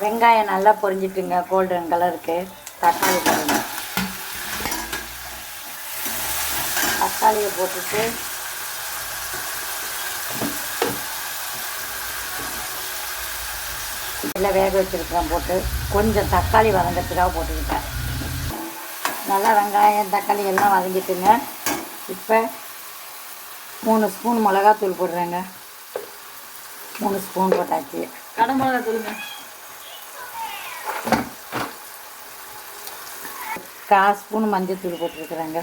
வெங்காயம் நல்லா பொரிஞ்சிட்டுங்க கோல்டன் கலருக்கு தக்காளி போடுங்க. தக்காளியை போட்டுட்டு நல்லா வேக வச்சுருக்கேன் போட்டு. கொஞ்சம் தக்காளி வதங்கிறதுக்காக போட்டுக்கிட்டேன். நல்லா வெங்காயம் தக்காளி எல்லாம் வதங்கிட்டுங்க. இப்போ மூணு ஸ்பூன் மிளகாத்தூள் போடுறேங்க. மூணு ஸ்பூன் போட்டாச்சு. கடை மிளகா கால் ஸ்பூன் மஞ்சத்தூள் போட்டிருக்குறேங்க.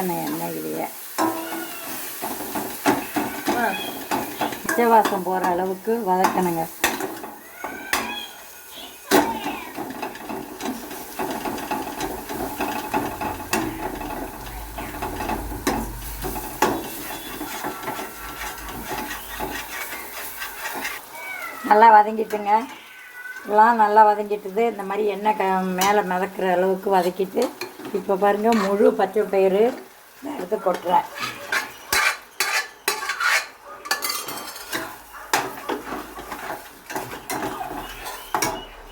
எண்ணெய் எண்ணெய் இல்லையே பச்சவாசம் போகிற அளவுக்கு வதக்கணுங்க. நல்லா வதங்கிட்டுங்க. எல்லாம் நல்லா வதங்கிட்டுது. இந்த மாதிரி எண்ணெய் க மேலே மிதக்கிற அளவுக்கு வதக்கிட்டு இப்போ பாருங்கள் முழு பச்சை பயிறு எடுத்து கொட்டுறேன்.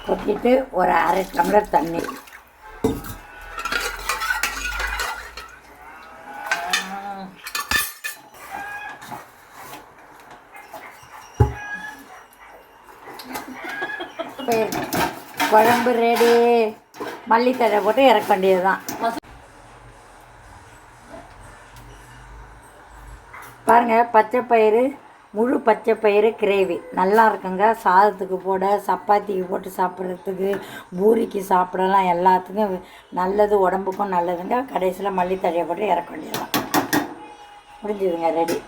கொட்டிட்டு ஒரு அரை டம்ளர் தண்ணி. போய் குழம்பு ரெடி மல்லித்தழை போட்டு இறக்க வேண்டியது தான் பாருங்கள் பச்சை பயிறு முழு பச்சை பயிறு கிரேவி நல்லா இருக்குங்க. சாதத்துக்கு போட சப்பாத்திக்கு போட்டு சாப்பிட்றதுக்கு பூரிக்கு சாப்பிடலாம். எல்லாத்துக்கும் நல்லது உடம்புக்கும் நல்லதுங்க. கடைசியில் மல்லித்தழையை போட்டு இறக்க வேண்டியதுதான். முடிஞ்சுதுங்க ரெடி